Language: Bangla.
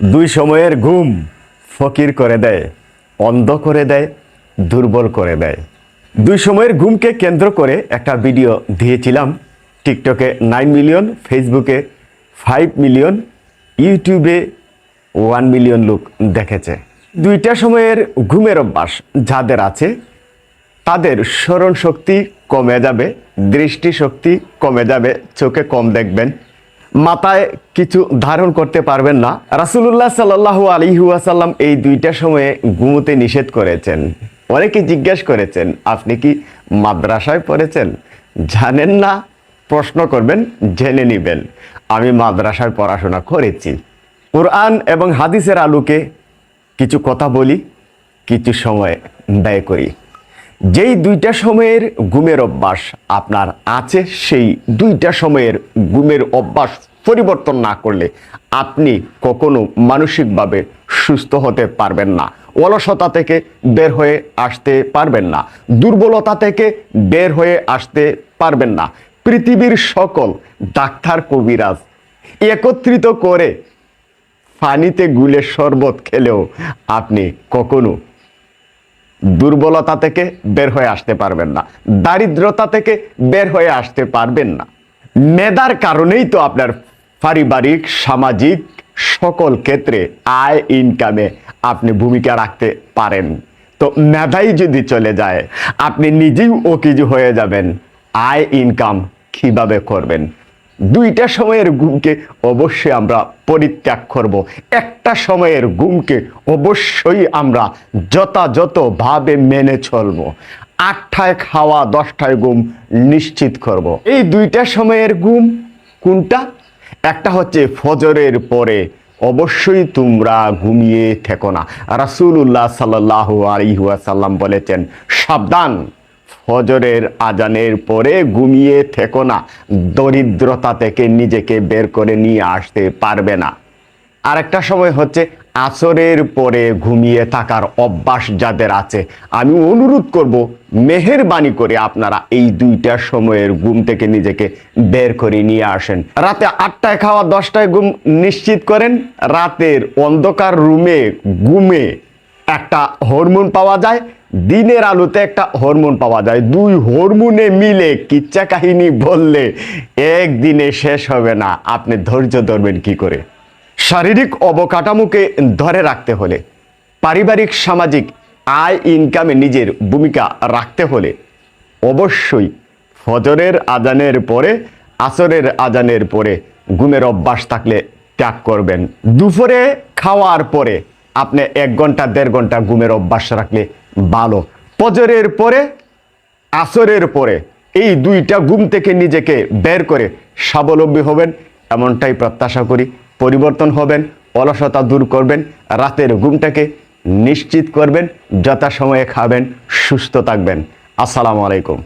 দুই সময়ের ঘুম ফকির করে দেয়, অন্ধ করে দেয়, দুর্বল করে দেয়। দুই সময়ের ঘুমকে কেন্দ্র করে একটা ভিডিও দিয়েছিলাম টিকটকে নাইন মিলিয়ন, ফেসবুকে ফাইভ মিলিয়ন, ইউটিউবে ওয়ান মিলিয়ন লোক দেখেছে। দুইটা সময়ের ঘুমের অভ্যাস যাদের আছে, তাদের স্মরণ শক্তি কমে যাবে, দৃষ্টিশক্তি কমে যাবে, চোখে কম দেখবেন মাথায় কিছু ধারণ করতে পারবেন না। রাসুলুল্লাহ সাল্লাহ আলিহাসাল্লাম এই দুইটা সময়ে ঘুমোতে নিষেধ করেছেন। অনেকে জিজ্ঞেস করেছেন, আপনি কি মাদ্রাসায় পড়েছেন? জানেন না। প্রশ্ন করবেন, জেনে নিবেন। আমি মাদ্রাসায় পড়াশোনা করেছি। কোরআন এবং হাদিসের আলোকে কিছু কথা বলি, কিছু সময় ব্যয় করি। যেই দুইটা সময়ের ঘুমের অভ্যাস আপনার আছে, সেই দুইটা সময়ের ঘুমের অভ্যাস পরিবর্তন না করলে আপনি কখনো মানসিকভাবে সুস্থ হতে পারবেন না, অলসতা থেকে বের হয়ে আসতে পারবেন না, দুর্বলতা থেকে বের হয়ে আসতে পারবেন না। পৃথিবীর সকল ডাক্তার, কবিরাজ একত্রিত করে পানিতে গুলে শরবত খেলেও আপনি কখনো দুর্বলতা থেকে বের হয়ে আসতে পারবেন না। দারিদ্রতা থেকে বের হয়ে আসতে পারবেন না। মেধার কারণেই তো আপনার পারিবারিক, সামাজিক সকল ক্ষেত্রে আয় ইনকামে আপনি ভূমিকা রাখতে পারেন। তো মেধাই যদি চলে যায়, আপনি নিজেই অকিজু হয়ে যাবেন। আয় ইনকাম কীভাবে করবেন? দুইটা সময়ের ঘুমকে অবশ্যই আমরা পরিত্যাগ করব। একটা সময়ের ঘুমকে অবশ্যই আমরা যথাযথভাবে মেনে চলব। আটটায় খাওয়া, দশটায় ঘুম নিশ্চিত করব। এই দুইটা সময়ের ঘুম কোনটা? একটা হচ্ছে ফজরের পরে অবশ্যই তোমরা ঘুমিয়ে থেকো না। রাসুল্লাহ সাল্লাহ আলিহাসাল্লাম বলেছেন, সাবধান। ফজরের আজানের পরে ঘুমিয়ে থেকো না। দরিদ্রতা থেকে নিজেকে বের করে নিয়ে আসতে পারবে না। আরেকটা সময় হচ্ছে আসরের পরে ঘুমিয়ে থাকার অভ্যাস যাদের আছে, আমি অনুরোধ করব, মেহেরবানি করে আপনারা এই দুইটা সময়ের ঘুম থেকে নিজেকে বের করে নিয়ে আসেন। রাতে আটটায় খাওয়া, দশটায় ঘুম নিশ্চিত করেন। রাতের অন্ধকার রুমে ঘুমে একটা হরমোন পাওয়া যায়। দিনের আলোতে একটা হরমোন পাওয়া যায়। দুই হরমোনে মিলে কিচ্ছা কাহিনী বললে একদিনে শেষ হবে না। আপনি ধৈর্য ধরবেন কি করে? শারীরিক অবকাঠামোকে ধরে রাখতে হলে, পারিবারিক, সামাজিক আয় ইনকামে নিজের ভূমিকা রাখতে হলে অবশ্যই ফজরের আজানের পরে, আসরের আজানের পরে ঘুমের অভ্যাস থাকলে ত্যাগ করবেন। দুপুরে খাওয়ার পরে আপনি এক ঘণ্টা, দেড় ঘণ্টা ঘুমের অভ্যাস রাখলে ভালো। পজরের পরে, আসরের পরে এই দুইটা ঘুম থেকে নিজেকে বের করে স্বাবলম্বী হবেন, এমনটাই প্রত্যাশা করি। পরিবর্তন হবেন, অলসতা দূর করবেন, রাতের ঘুমটাকে নিশ্চিত করবেন, যথাসময়ে খাবেন, সুস্থ থাকবেন। আসসালামু আলাইকুম।